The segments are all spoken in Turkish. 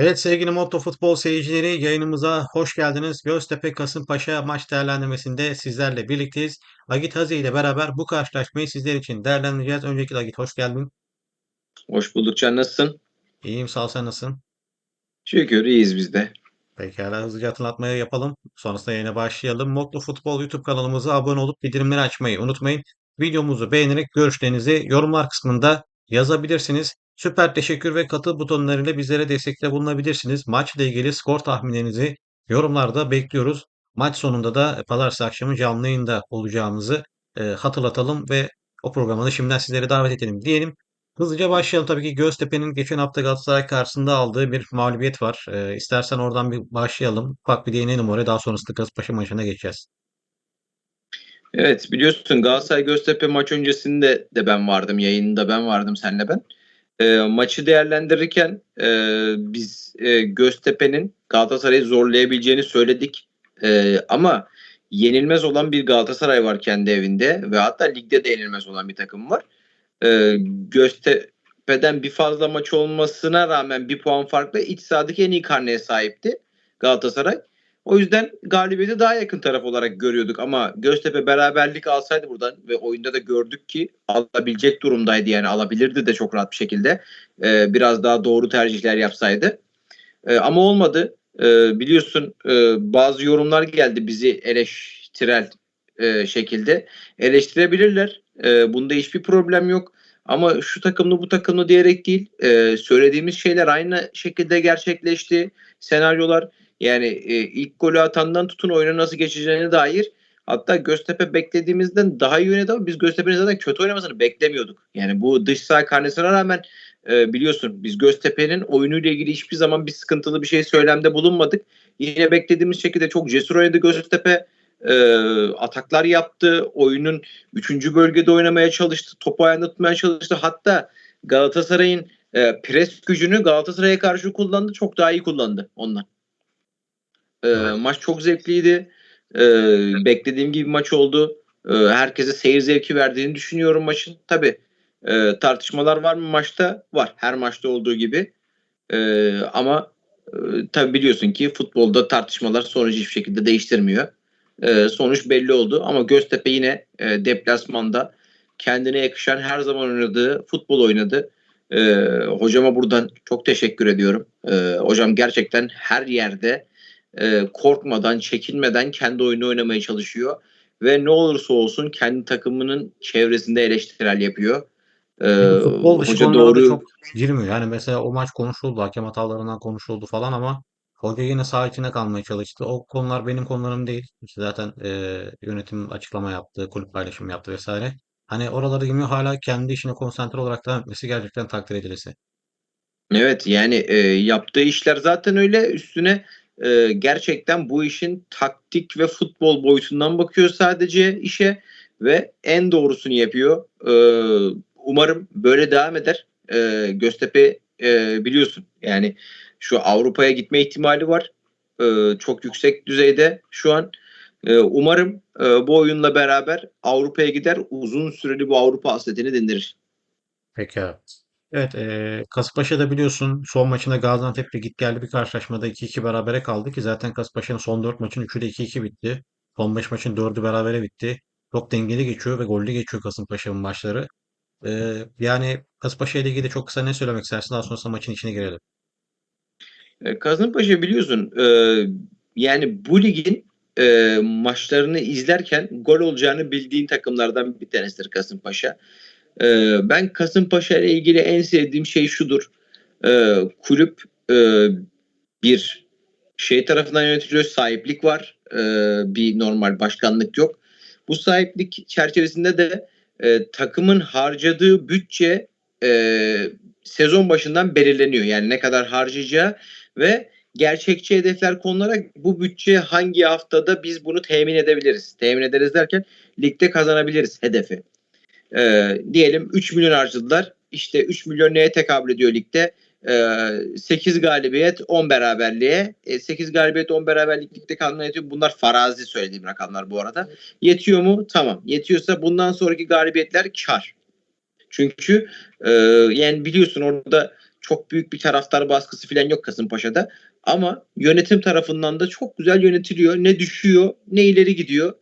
Evet sevgili Motto Futbol seyircileri yayınımıza hoş geldiniz. Göztepe Kasımpaşa maç değerlendirmesinde sizlerle birlikteyiz. Agit Hazi ile beraber bu karşılaşmayı sizler için değerlendireceğiz. Öncelikle Agit hoş geldin. Hoş bulduk Can nasılsın? İyiyim sağ ol sen nasılsın? Şükür iyiyiz biz de. Pekala hızlıca hatırlatmaya yapalım. Sonrasında yayına başlayalım. Motto Futbol YouTube kanalımıza abone olup bildirimleri açmayı unutmayın. Videomuzu beğenerek görüşlerinizi yorumlar kısmında yazabilirsiniz. Süper teşekkür ve katıl butonlarıyla bizlere destekte bulunabilirsiniz. Maçla ilgili skor tahminlerinizi yorumlarda bekliyoruz. Maç sonunda da pazartesi akşamı canlı yayında olacağımızı e, hatırlatalım ve o programa da şimdiden sizleri davet edelim diyelim. Hızlıca başlayalım. Tabii ki Göztepe'nin geçen hafta Galatasaray karşısında aldığı bir mağlubiyet var. Ee, istersen oradan bir başlayalım. Ufak bir değinelim oraya. Daha sonrasında Kasımpaşa maçına geçeceğiz. Evet biliyorsun Galatasaray Göztepe maç öncesinde de ben vardım. Yayında ben vardım senle ben. Ee, maçı değerlendirirken e, biz e, Göztepe'nin Galatasaray'ı zorlayabileceğini söyledik. E, ama yenilmez olan bir Galatasaray var kendi evinde ve hatta ligde de yenilmez olan bir takım var. E, Göztepe'den bir fazla maç olmasına rağmen bir puan farklı iç sahadaki en iyi karneye sahipti Galatasaray. O yüzden galibiyeti daha yakın taraf olarak görüyorduk ama Göztepe beraberlik alsaydı buradan ve oyunda da gördük ki alabilecek durumdaydı yani alabilirdi de çok rahat bir şekilde Ee, biraz daha doğru tercihler yapsaydı. Ee, ama olmadı. Ee, biliyorsun e, bazı yorumlar geldi bizi eleştirel e, şekilde eleştirebilirler. E, bunda hiçbir problem yok. Ama şu takımlı bu takımlı diyerek değil e, söylediğimiz şeyler aynı şekilde gerçekleşti. Senaryolar yani e, ilk golü atandan tutun oyuna nasıl geçeceğine dair hatta Göztepe beklediğimizden daha iyi oynadı ama biz Göztepe'nin zaten kötü oynamasını beklemiyorduk. Yani bu dış saha karnesine rağmen e, biliyorsun biz Göztepe'nin oyunuyla ilgili hiçbir zaman bir sıkıntılı bir şey söylemde bulunmadık. Yine beklediğimiz şekilde çok cesur oynadı Göztepe. E, ataklar yaptı. Oyunun 3. bölgede oynamaya çalıştı. Topu ayağında çalıştı. Hatta Galatasaray'ın e, pres gücünü Galatasaray'a karşı kullandı. Çok daha iyi kullandı ondan. E, maç çok zevkliydi. E, beklediğim gibi maç oldu. E, herkese seyir zevki verdiğini düşünüyorum maçın. Tabi e, tartışmalar var mı maçta? Var. Her maçta olduğu gibi. E, ama e, tabi biliyorsun ki futbolda tartışmalar sonucu hiçbir şekilde değiştirmiyor. E, sonuç belli oldu ama Göztepe yine e, deplasmanda kendine yakışan her zaman oynadığı futbol oynadı. E, hocama buradan çok teşekkür ediyorum. E, hocam gerçekten her yerde e, korkmadan, çekinmeden kendi oyunu oynamaya çalışıyor. Ve ne olursa olsun kendi takımının çevresinde eleştirel yapıyor. E, Futbol hoca doğru çok girmiyor. Yani mesela o maç konuşuldu. Hakem hatalarından konuşuldu falan ama hoca yine saha içinde kalmaya çalıştı. O konular benim konularım değil. İşte zaten e, yönetim açıklama yaptı, kulüp paylaşımı yaptı vesaire. Hani oraları girmiyor. Hala kendi işine konsantre olarak devam etmesi gerçekten takdir edilesi. Evet yani e, yaptığı işler zaten öyle üstüne e, gerçekten bu işin taktik ve futbol boyutundan bakıyor sadece işe ve en doğrusunu yapıyor. E, umarım böyle devam eder. E, Göztepe e, biliyorsun yani şu Avrupa'ya gitme ihtimali var. E, çok yüksek düzeyde şu an. E, umarım e, bu oyunla beraber Avrupa'ya gider uzun süreli bu Avrupa hasretini dindirir. Peki. Evet, eee Kasımpaşa'da biliyorsun son maçında Gaziantep'le git geldi bir karşılaşmada 2-2 berabere kaldı ki zaten Kasımpaşa'nın son 4 maçın 3'ü de 2-2 bitti. Son 5 maçın 4'ü berabere bitti. Çok dengeli geçiyor ve gollü geçiyor Kasımpaşa'nın maçları. Eee, yani Kasımpaşa ile ilgili çok kısa ne söylemek istersin? Daha sonrasında maçın içine girelim. E, Kasımpaşa biliyorsun e, yani bu ligin e, maçlarını izlerken gol olacağını bildiğin takımlardan bir tanesidir Kasımpaşa. E, ben Kasımpaşa ile ilgili en sevdiğim şey şudur. E, kulüp e, bir şey tarafından yönetiliyor, sahiplik var. E, bir normal başkanlık yok. Bu sahiplik çerçevesinde de e, takımın harcadığı bütçe e, sezon başından belirleniyor. Yani ne kadar harcayacağı ve gerçekçi hedefler konularak bu bütçe hangi haftada biz bunu temin edebiliriz? Temin ederiz derken ligde kazanabiliriz hedefi. Ee, diyelim 3 milyon harcadılar. İşte 3 milyon neye tekabül ediyor ligde? Ee, 8 galibiyet 10 beraberliğe. E, 8 galibiyet 10 beraberlik ligde kalmaya yetiyor. Bunlar farazi söylediğim rakamlar bu arada. Yetiyor mu? Tamam. Yetiyorsa bundan sonraki galibiyetler kar. Çünkü e, yani biliyorsun orada çok büyük bir taraftar baskısı falan yok Kasımpaşa'da. Ama yönetim tarafından da çok güzel yönetiliyor. Ne düşüyor ne ileri gidiyor.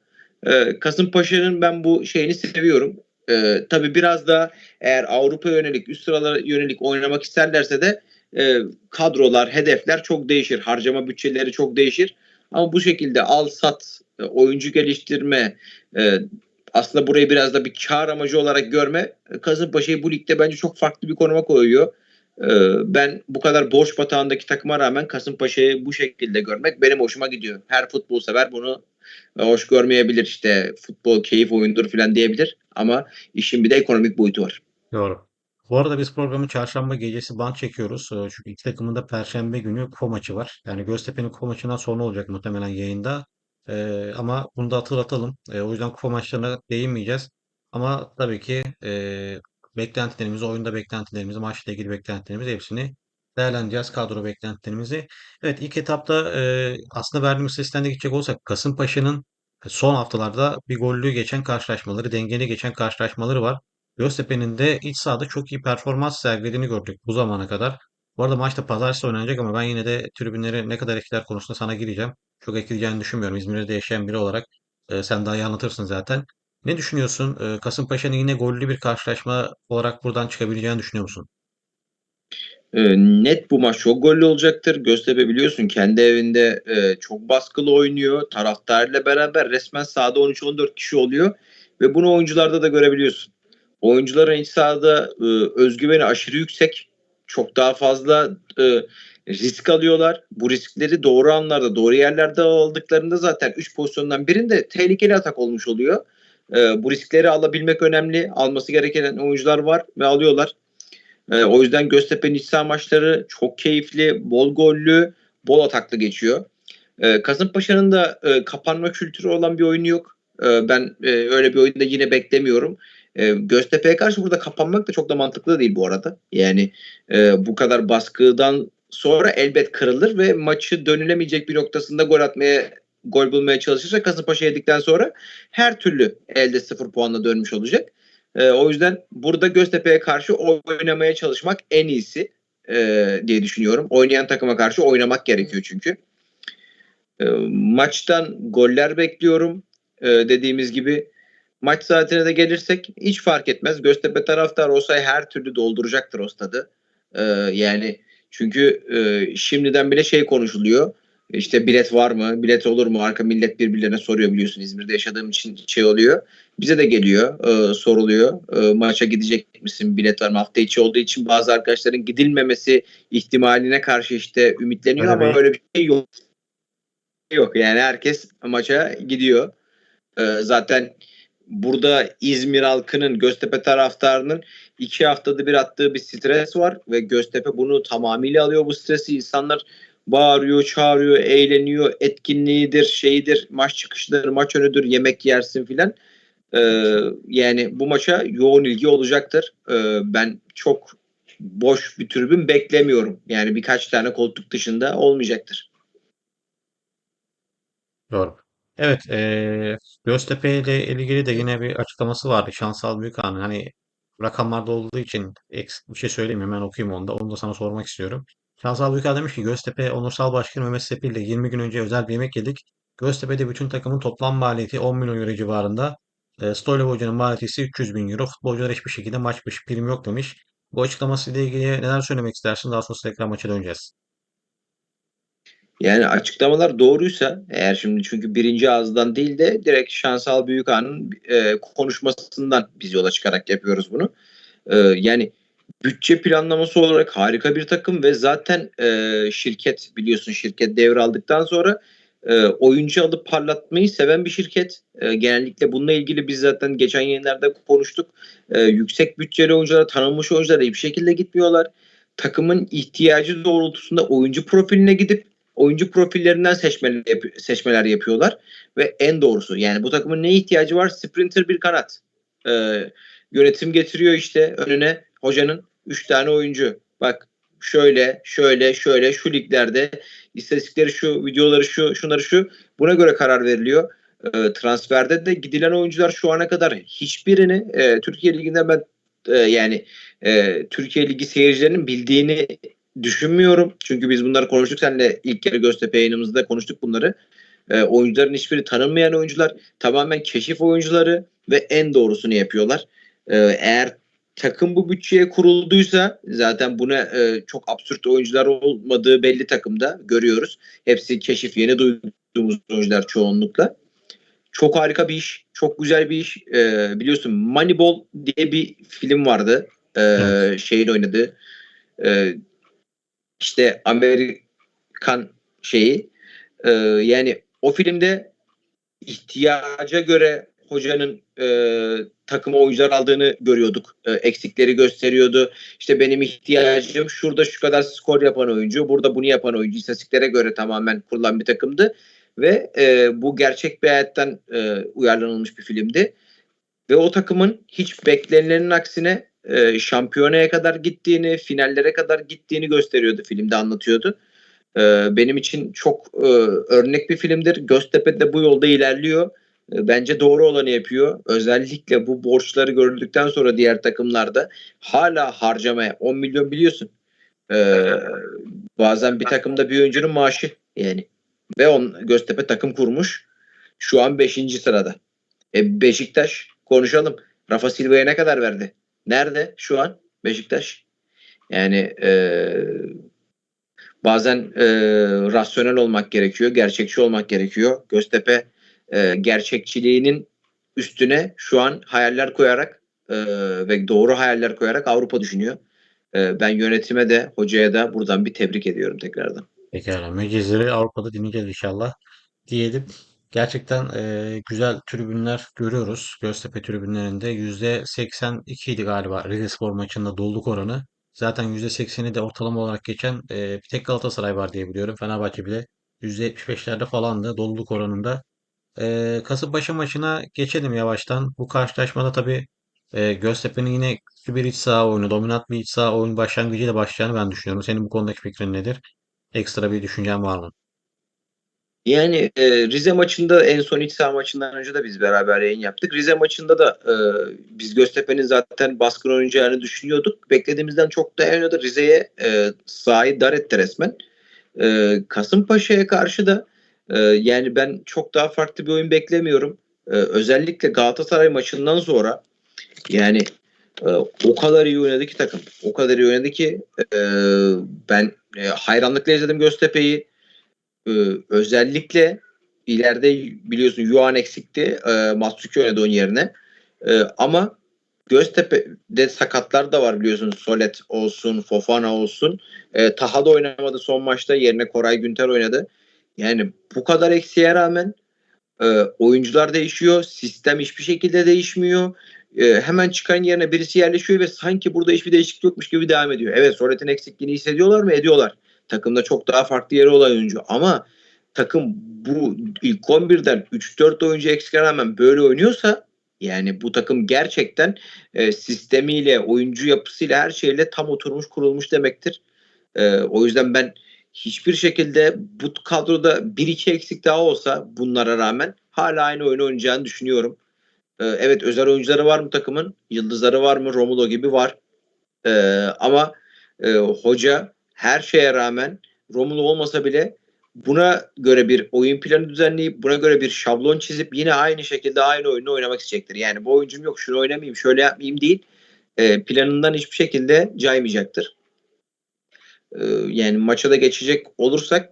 Ee, Kasımpaşa'nın ben bu şeyini seviyorum. Ee, tabii biraz da eğer Avrupa yönelik, üst sıralara yönelik oynamak isterlerse de e, kadrolar, hedefler çok değişir. Harcama bütçeleri çok değişir. Ama bu şekilde al sat, e, oyuncu geliştirme, e, aslında burayı biraz da bir kar amacı olarak görme e, Kasımpaşa'yı bu ligde bence çok farklı bir konuma koyuyor. E, ben bu kadar borç batağındaki takıma rağmen Kasımpaşa'yı bu şekilde görmek benim hoşuma gidiyor. Her futbol sever bunu e, hoş görmeyebilir işte futbol keyif oyundur falan diyebilir ama işin bir de ekonomik boyutu var. Doğru. Bu arada biz programı çarşamba gecesi band çekiyoruz. Ee, Çünkü iki takımın da perşembe günü kupa maçı var. Yani Göztepe'nin kupa maçından sonra olacak muhtemelen yayında. Ee, ama bunu da hatırlatalım. Ee, o yüzden kupa maçlarına değinmeyeceğiz. Ama tabii ki e, beklentilerimizi, oyunda beklentilerimizi, maçla ilgili beklentilerimizi hepsini değerlendireceğiz. Kadro beklentilerimizi. Evet ilk etapta e, aslında verdiğimiz sesten de gidecek olsak Kasımpaşa'nın son haftalarda bir gollü geçen karşılaşmaları, dengeli geçen karşılaşmaları var. Göztepe'nin de iç sahada çok iyi performans sergilediğini gördük bu zamana kadar. Bu arada maçta pazartesi oynanacak ama ben yine de tribünleri ne kadar etkiler konusunda sana gireceğim. Çok etkileyeceğini düşünmüyorum. İzmir'de yaşayan biri olarak e, sen daha iyi anlatırsın zaten. Ne düşünüyorsun? E, Kasımpaşa'nın yine gollü bir karşılaşma olarak buradan çıkabileceğini düşünüyor musun? E, net bu maç çok gollü olacaktır. Göztepe biliyorsun kendi evinde e, çok baskılı oynuyor. Taraftarıyla beraber resmen sahada 13-14 kişi oluyor ve bunu oyuncularda da görebiliyorsun. Oyuncuların iç sahada e, özgüveni aşırı yüksek. Çok daha fazla e, risk alıyorlar. Bu riskleri doğru anlarda, doğru yerlerde aldıklarında zaten 3 pozisyondan birinde tehlikeli atak olmuş oluyor. E, bu riskleri alabilmek önemli. Alması gereken oyuncular var ve alıyorlar. E, o yüzden Göztepe'nin iç saha maçları çok keyifli, bol gollü, bol ataklı geçiyor. E, Kasımpaşa'nın da e, kapanma kültürü olan bir oyunu yok. E, ben e, öyle bir oyunda yine beklemiyorum. E, Göztepe'ye karşı burada kapanmak da çok da mantıklı değil bu arada. Yani e, bu kadar baskıdan sonra elbet kırılır ve maçı dönülemeyecek bir noktasında gol atmaya gol bulmaya çalışırsa Kasımpaşa yedikten sonra her türlü elde sıfır puanla dönmüş olacak. E, o yüzden burada Göztepe'ye karşı oynamaya çalışmak en iyisi e, diye düşünüyorum. Oynayan takıma karşı oynamak gerekiyor çünkü. E, maçtan goller bekliyorum. E, dediğimiz gibi maç saatine de gelirsek hiç fark etmez. Göztepe taraftar olsa her türlü dolduracaktır o stadı. E, yani çünkü e, şimdiden bile şey konuşuluyor. İşte bilet var mı? Bilet olur mu? Arka millet birbirlerine soruyor biliyorsun. İzmir'de yaşadığım için şey oluyor. Bize de geliyor, e, soruluyor. E, maça gidecek misin? Bilet var mı? Hafta içi olduğu için bazı arkadaşların gidilmemesi ihtimaline karşı işte ümitleniyor Öyle ama öyle bir şey yok. Yok yani herkes maça gidiyor. E, zaten burada İzmir halkının, Göztepe taraftarının iki haftada bir attığı bir stres var ve Göztepe bunu tamamıyla alıyor bu stresi. İnsanlar bağırıyor, çağırıyor, eğleniyor, etkinliğidir, şeyidir, maç çıkışları, maç önüdür, yemek yersin filan. Ee, yani bu maça yoğun ilgi olacaktır. Ee, ben çok boş bir tribün beklemiyorum. Yani birkaç tane koltuk dışında olmayacaktır. Doğru. Evet, eee Göztepe ile ilgili de yine bir açıklaması vardı. Şansal Büyükağa'nın hani rakamlarda olduğu için bir şey söyleyeyim hemen okuyayım onu da. Onu da sana sormak istiyorum. Şansal Büyükağa demiş ki Göztepe Onursal Başkanı Mehmet Sepil ile 20 gün önce özel bir yemek yedik. Göztepe'de bütün takımın toplam maliyeti 10 milyon euro civarında. E, Stoylov Hoca'nın maliyeti ise 300 bin euro. Futbolcular hiçbir şekilde maç başı prim yok demiş. Bu açıklamasıyla ilgili neler söylemek istersin? Daha sonra tekrar maça döneceğiz. Yani açıklamalar doğruysa eğer şimdi çünkü birinci ağızdan değil de direkt Şansal Büyükağa'nın e, konuşmasından biz yola çıkarak yapıyoruz bunu. E, yani bütçe planlaması olarak harika bir takım ve zaten e, şirket biliyorsun şirket devraldıktan sonra e, oyuncu alıp parlatmayı seven bir şirket. E, genellikle bununla ilgili biz zaten geçen yayınlarda konuştuk. E, yüksek bütçeli oyunculara, tanınmış oyunculara hiçbir şekilde gitmiyorlar. Takımın ihtiyacı doğrultusunda oyuncu profiline gidip oyuncu profillerinden seçmeler, yap- seçmeler yapıyorlar. Ve en doğrusu yani bu takımın ne ihtiyacı var? Sprinter bir kanat. E, yönetim getiriyor işte önüne hocanın 3 tane oyuncu. Bak şöyle şöyle şöyle şu liglerde istatistikleri şu videoları şu şunları şu buna göre karar veriliyor. E, transferde de gidilen oyuncular şu ana kadar hiçbirini e, Türkiye Ligi'nde ben e, yani e, Türkiye Ligi seyircilerinin bildiğini düşünmüyorum. Çünkü biz bunları konuştuk. Seninle ilk kere Göztepe yayınımızda konuştuk bunları. E, oyuncuların hiçbiri tanınmayan oyuncular. Tamamen keşif oyuncuları ve en doğrusunu yapıyorlar. E, eğer takım bu bütçeye kurulduysa zaten buna e, çok absürt oyuncular olmadığı belli takımda görüyoruz. Hepsi keşif yeni duyduğumuz oyuncular çoğunlukla. Çok harika bir iş. Çok güzel bir iş. E, biliyorsun Moneyball diye bir film vardı. E, Evet. Şeyin oynadığı. E, işte Amerikan şeyi. E, yani o filmde ihtiyaca göre hocanın e, takıma oyuncular aldığını görüyorduk. E, eksikleri gösteriyordu. İşte benim ihtiyacım şurada şu kadar skor yapan oyuncu, burada bunu yapan oyuncu. İstatistiklere göre tamamen kurulan bir takımdı. Ve e, bu gerçek bir hayattan e, uyarlanılmış bir filmdi. Ve o takımın hiç beklenilenin aksine e, şampiyonaya kadar gittiğini, finallere kadar gittiğini gösteriyordu filmde anlatıyordu. E, benim için çok e, örnek bir filmdir. Göztepe de bu yolda ilerliyor. E, Bence doğru olanı yapıyor. Özellikle bu borçları görüldükten sonra diğer takımlarda hala harcamaya 10 milyon biliyorsun. E, bazen bir takımda bir oyuncunun maaşı yani. Ve on, Göztepe takım kurmuş. Şu an 5. sırada. E, Beşiktaş konuşalım. Rafa Silva'ya ne kadar verdi? Nerede şu an Beşiktaş? Yani e, bazen e, rasyonel olmak gerekiyor, gerçekçi olmak gerekiyor. Göztepe e, gerçekçiliğinin üstüne şu an hayaller koyarak e, ve doğru hayaller koyarak Avrupa düşünüyor. E, ben yönetime de hocaya da buradan bir tebrik ediyorum tekrardan. Pekala. Mecizleri Avrupa'da dinleyeceğiz inşallah diyelim. Gerçekten e, güzel tribünler görüyoruz. Göztepe tribünlerinde %82 idi galiba Rizespor maçında doluluk oranı. Zaten %80'i de ortalama olarak geçen e, bir tek Galatasaray var diye biliyorum. Fenerbahçe bile %75'lerde falandı doluluk oranında. E, Kasımpaşa maçına geçelim yavaştan. Bu karşılaşmada tabii e, Göztepe'nin yine güçlü bir iç saha oyunu, dominant bir iç saha oyun başlangıcıyla başlayacağını ben düşünüyorum. Senin bu konudaki fikrin nedir? Ekstra bir düşüncen var mı? Yani e, Rize maçında en son iç saha maçından önce de biz beraber yayın yaptık. Rize maçında da e, biz Göztepe'nin zaten baskın oynayacağını düşünüyorduk. Beklediğimizden çok daha oynadı. Rize'ye e, sahayı dar etti resmen. E, Kasımpaşa'ya karşı da e, yani ben çok daha farklı bir oyun beklemiyorum. E, özellikle Galatasaray maçından sonra yani e, o kadar iyi oynadı ki takım. O kadar iyi oynadı ki e, ben e, hayranlıkla izledim Göztepe'yi. Ee, özellikle ileride biliyorsun Yuan eksikti. E, Matsuki oynadı onun yerine. Ee, ama Göztepe'de sakatlar da var biliyorsun. Solet olsun, Fofana olsun. E, Taha da oynamadı son maçta. Yerine Koray Günter oynadı. Yani bu kadar eksiğe rağmen e, oyuncular değişiyor. Sistem hiçbir şekilde değişmiyor. E, hemen çıkan yerine birisi yerleşiyor ve sanki burada hiçbir değişiklik yokmuş gibi devam ediyor. Evet Solet'in eksikliğini hissediyorlar mı? Ediyorlar takımda çok daha farklı yeri olan oyuncu ama takım bu ilk 11'den 3-4 oyuncu eksik rağmen böyle oynuyorsa yani bu takım gerçekten e, sistemiyle, oyuncu yapısıyla her şeyle tam oturmuş, kurulmuş demektir. E, o yüzden ben hiçbir şekilde bu kadroda 1-2 eksik daha olsa bunlara rağmen hala aynı oyunu oynayacağını düşünüyorum. E, evet özel oyuncuları var mı takımın? Yıldızları var mı? Romulo gibi var. E, ama e, hoca her şeye rağmen Romulo olmasa bile buna göre bir oyun planı düzenleyip buna göre bir şablon çizip yine aynı şekilde aynı oyunu oynamak isteyecektir. Yani bu oyuncum yok şunu oynamayayım şöyle yapmayayım değil e, planından hiçbir şekilde caymayacaktır. E, yani maça da geçecek olursak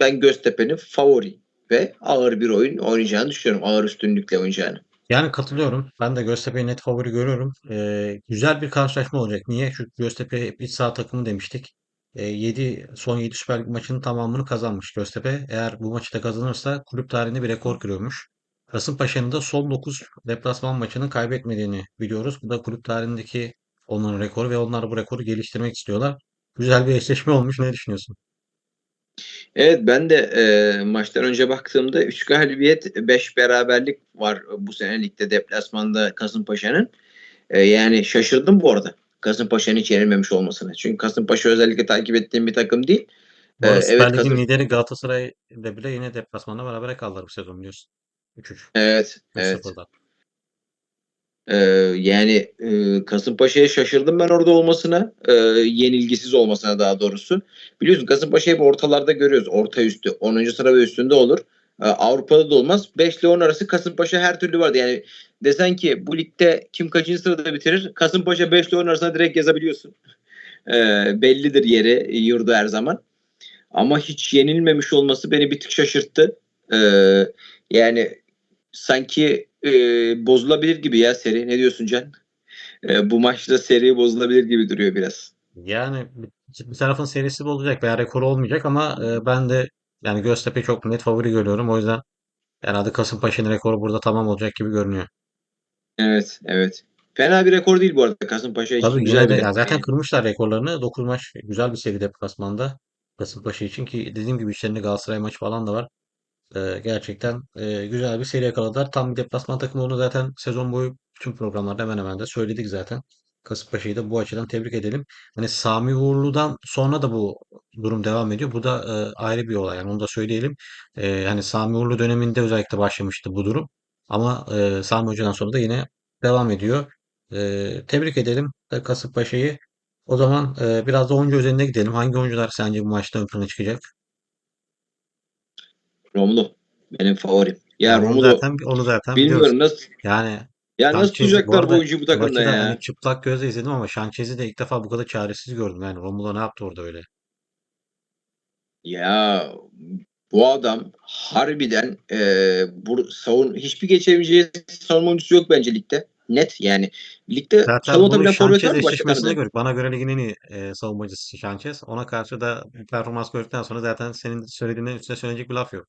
ben Göztepe'nin favori ve ağır bir oyun oynayacağını düşünüyorum. Ağır üstünlükle oynayacağını. Yani katılıyorum. Ben de Göztepe'yi net favori görüyorum. Ee, güzel bir karşılaşma olacak. Niye? Çünkü Göztepe hep iç saha takımı demiştik. Ee, 7, son 7 Süper Lig maçının tamamını kazanmış Göztepe. Eğer bu maçı da kazanırsa kulüp tarihinde bir rekor kırıyormuş. Kasımpaşa'nın da son 9 deplasman maçını kaybetmediğini biliyoruz. Bu da kulüp tarihindeki onların rekoru ve onlar bu rekoru geliştirmek istiyorlar. Güzel bir eşleşme olmuş. Ne düşünüyorsun? Evet ben de e, maçtan önce baktığımda 3 galibiyet 5 beraberlik var bu sene ligde deplasmanda Kasımpaşa'nın. E, yani şaşırdım bu arada Kasımpaşa'nın hiç yenilmemiş olmasına. Çünkü Kasımpaşa özellikle takip ettiğim bir takım değil. Bu E, evet Lig'in Kasım lideri Galatasaray ile bile yine deplasmanda berabere kaldılar bu sezon biliyorsun. 3-3. evet evet 3-0'da. Ee, yani e, Kasımpaşa'ya şaşırdım ben orada olmasına. E, yenilgisiz olmasına daha doğrusu. Biliyorsun Kasımpaşa'yı ortalarda görüyoruz. Orta üstü. 10. sıra ve üstünde olur. E, Avrupa'da da olmaz. 5 ile 10 arası Kasımpaşa her türlü vardı. Yani desen ki bu ligde kim kaçıncı sırada bitirir? Kasımpaşa 5 ile 10 arasında direkt yazabiliyorsun. E, bellidir yeri, yurdu her zaman. Ama hiç yenilmemiş olması beni bir tık şaşırttı. E, yani sanki e, bozulabilir gibi ya seri. Ne diyorsun Can? E, bu maçta seri bozulabilir gibi duruyor biraz. Yani bir, tarafın serisi bu olacak veya rekoru olmayacak ama e, ben de yani Göztepe çok net favori görüyorum. O yüzden herhalde Kasımpaşa'nın rekoru burada tamam olacak gibi görünüyor. Evet, evet. Fena bir rekor değil bu arada. Kasımpaşa için Tabii güzel de bir ya rekor. zaten yani. kırmışlar rekorlarını. 9 maç güzel bir seri deplasmanda Kasımpaşa için ki dediğim gibi içlerinde Galatasaray maçı falan da var. Gerçekten güzel bir seri yakaladılar. Tam bir deplasman takımı onu zaten sezon boyu tüm programlarda hemen hemen de söyledik zaten. Kasımpaşa'yı da bu açıdan tebrik edelim. Hani Sami Uğurlu'dan sonra da bu durum devam ediyor. Bu da ayrı bir olay. Yani onu da söyleyelim. Hani Sami Uğurlu döneminde özellikle başlamıştı bu durum. Ama Sami Hoca'dan sonra da yine devam ediyor. Tebrik edelim Kasımpaşa'yı. O zaman biraz da oyuncu özeline gidelim. Hangi oyuncular sence bu maçta ön plana çıkacak? Romulo benim favorim. Ya Romulo zaten onu zaten biliyoruz. bilmiyorum nasıl Yani ya nasıl Sanchez bu tutacaklar bu arada oyuncuyu bu takımda ya? hani çıplak gözle izledim ama Sanchez'i de ilk defa bu kadar çaresiz gördüm. Yani Romulo ne yaptı orada öyle? Ya bu adam harbiden e, bu savun hiçbir geçemeyeceği savunma oyuncusu yok bence ligde. Net yani. Ligde Zaten çalım bunu atabilen forvet var Sanchez mı başka eşleşmesinde tanıdığın? gördük. Bana göre ligin en iyi e, savunmacısı Sanchez. Ona karşı da performans gördükten sonra zaten senin söylediğinden üstüne söyleyecek bir laf yok.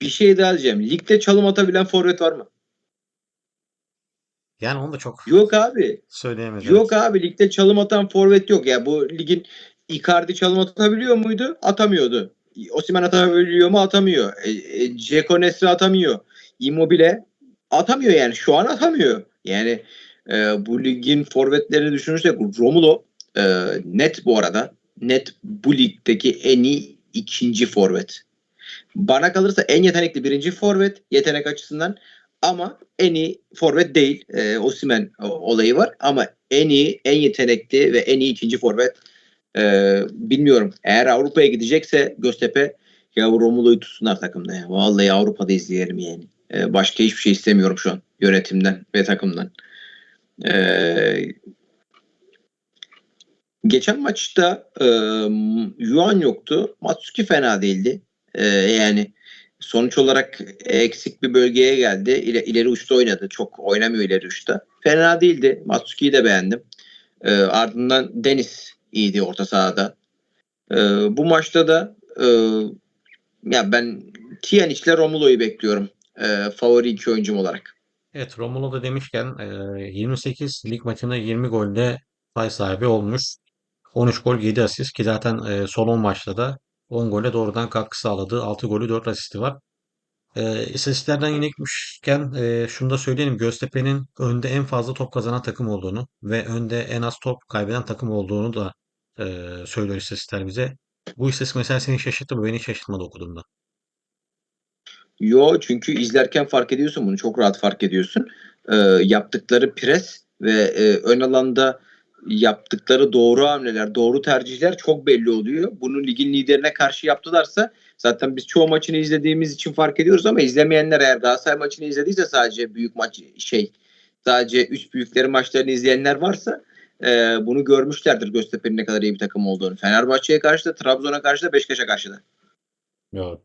Bir şey daha diyeceğim. Ligde çalım atabilen forvet var mı? Yani onu da çok Yok abi. söyleyemeyiz. Yok abi ligde çalım atan forvet yok. Ya bu ligin Icardi çalım atabiliyor muydu? Atamıyordu. Osimhen atabiliyor mu? Atamıyor. E, e, Nesri atamıyor. Immobile atamıyor yani. Şu an atamıyor. Yani e, bu ligin forvetlerini düşünürsek Romulo e, net bu arada net bu ligdeki en iyi ikinci forvet. Bana kalırsa en yetenekli birinci forvet yetenek açısından ama en iyi forvet değil. E, Osimhen o- olayı var ama en iyi, en yetenekli ve en iyi ikinci forvet e, bilmiyorum. Eğer Avrupa'ya gidecekse Göztepe ya bu Romulo'yu tutsunlar takımda ya. Vallahi Avrupa'da izleyelim yani. E, başka hiçbir şey istemiyorum şu an yönetimden ve takımdan. E, geçen maçta e, Yuan yoktu. Matsuki fena değildi. E, yani sonuç olarak eksik bir bölgeye geldi. İle, ileri uçta oynadı. Çok oynamıyor ileri uçta. Fena değildi. Matsuki'yi de beğendim. E, ardından Deniz iyiydi orta sahada. E, bu maçta da e, ya ben Tiyanic'le Romulo'yu bekliyorum. E, favori iki oyuncum olarak. Evet Romulo da demişken e, 28 lig maçında 20 golde pay sahibi olmuş. 13 gol 7 asist ki zaten e, son 10 maçta da 10 gole doğrudan katkı sağladı. 6 golü 4 asisti var. E, istatistiklerden yine gitmişken e, şunu da söyleyelim. Göztepe'nin önde en fazla top kazanan takım olduğunu ve önde en az top kaybeden takım olduğunu da e, söylüyor istatistikler bize. Bu istatistik mesela seni şaşırttı mı? Beni şaşırtmadı okuduğumda. Yo çünkü izlerken fark ediyorsun bunu çok rahat fark ediyorsun. Ee, yaptıkları pres ve e, ön alanda yaptıkları doğru hamleler, doğru tercihler çok belli oluyor. Bunu ligin liderine karşı yaptılarsa zaten biz çoğu maçını izlediğimiz için fark ediyoruz ama izlemeyenler eğer Galatasaray maçını izlediyse sadece büyük maç şey sadece üst büyükleri maçlarını izleyenler varsa e, bunu görmüşlerdir Göztepe'nin ne kadar iyi bir takım olduğunu. Fenerbahçe'ye karşı da Trabzon'a karşı da Beşiktaş'a karşı da. Evet.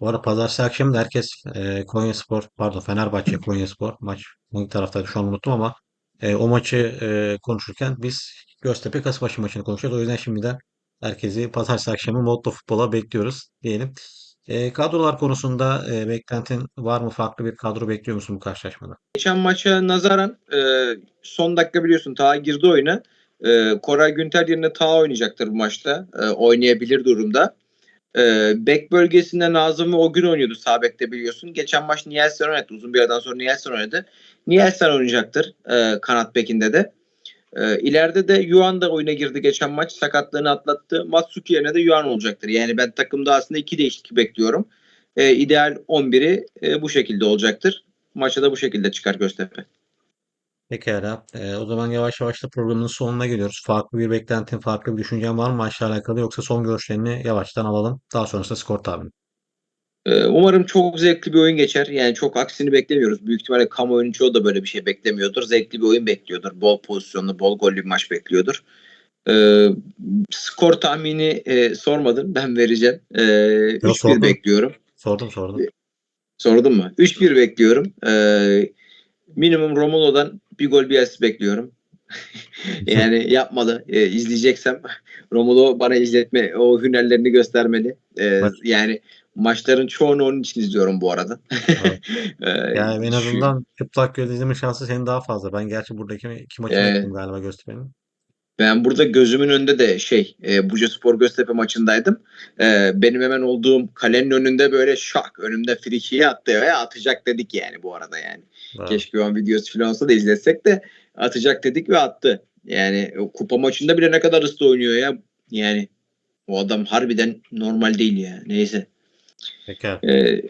Bu arada pazartesi akşamı da herkes e, Konyaspor pardon Fenerbahçe Konyaspor maç hangi taraftaydı şu an unuttum ama e, o maçı e, konuşurken biz Göztepe Kasımpaşa maçını konuşacağız. O yüzden şimdiden herkesi pazartesi akşamı Modlu Futbol'a bekliyoruz diyelim. E, kadrolar konusunda e, beklentin var mı? Farklı bir kadro bekliyor musun bu karşılaşmada? Geçen maça nazaran e, son dakika biliyorsun Taha girdi oyuna. E, Koray Günter yerine Taha oynayacaktır bu maçta. E, oynayabilir durumda. E, bek bölgesinde Nazım ve o gün oynuyordu sağ bekte biliyorsun. Geçen maç Nielsen oynadı. Uzun bir aradan sonra Nielsen oynadı. Nielsen oynayacaktır e, kanat bekinde de. E, de Yuan da oyuna girdi geçen maç. Sakatlığını atlattı. Matsuki yerine de Yuan olacaktır. Yani ben takımda aslında iki değişiklik bekliyorum. E, ideal 11'i e, bu şekilde olacaktır. Maça da bu şekilde çıkar Göztepe. Pekala. Ee, o zaman yavaş yavaş da programın sonuna geliyoruz. Farklı bir beklentin, farklı bir düşüncen var mı maçla alakalı yoksa son görüşlerini yavaştan alalım. Daha sonrasında skor tahmini. Ee, Umarım çok zevkli bir oyun geçer. Yani çok aksini beklemiyoruz. Büyük ihtimalle kamuoyunun çoğu da böyle bir şey beklemiyordur. Zevkli bir oyun bekliyordur. Bol pozisyonlu, bol gollü bir maç bekliyordur. Ee, skor tahmini e, sormadın. Ben vereceğim. Ee, 3-1 sordum. bekliyorum. Sordum sordum. Sordun mu? 3-1 bekliyorum. Ee, minimum Romulo'dan bir gol bir asist bekliyorum. yani yapmalı. Ee, izleyeceksem Romulo bana izletme o hünerlerini göstermeli. Ee, Evet. Yani maçların çoğunu onun için izliyorum bu arada. Evet. Ee, Yani en azından çıplak göz izleme şansı senin daha fazla. Ben gerçi buradaki iki maçını Evet. galiba Göztepe'nin. Ben burada gözümün önünde de şey e, Buca Spor Göztepe maçındaydım. E, benim hemen olduğum kalenin önünde böyle şak önümde frikiyi attı ve atacak dedik yani bu arada yani. Keşke o an videosu falan olsa da izletsek de atacak dedik ve attı. Yani o kupa maçında bile ne kadar hızlı oynuyor ya. Yani o adam harbiden normal değil ya. Neyse. Pekala. E,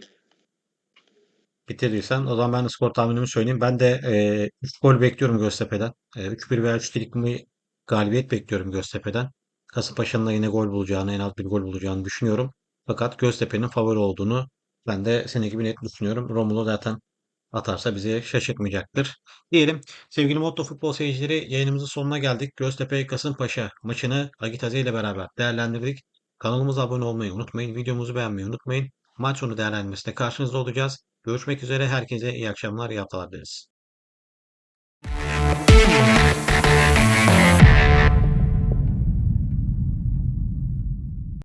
Bitirdiysen o zaman ben de skor tahminimi söyleyeyim. Ben de e, 3 gol bekliyorum Göztepe'den. E, 3-1 veya 3-2'lik bir galibiyet bekliyorum Göztepe'den. Kasımpaşa'nın da yine gol bulacağını, en az bir gol bulacağını düşünüyorum. Fakat Göztepe'nin favori olduğunu ben de senin gibi net düşünüyorum. Romulo zaten atarsa bizi şaşırtmayacaktır. Diyelim sevgili Motto Futbol seyircileri yayınımızın sonuna geldik. Göztepe Kasımpaşa maçını Agitaze ile beraber değerlendirdik. Kanalımıza abone olmayı unutmayın. Videomuzu beğenmeyi unutmayın. Maç sonu değerlendirmesinde karşınızda olacağız. Görüşmek üzere. Herkese iyi akşamlar, iyi haftalar dileriz.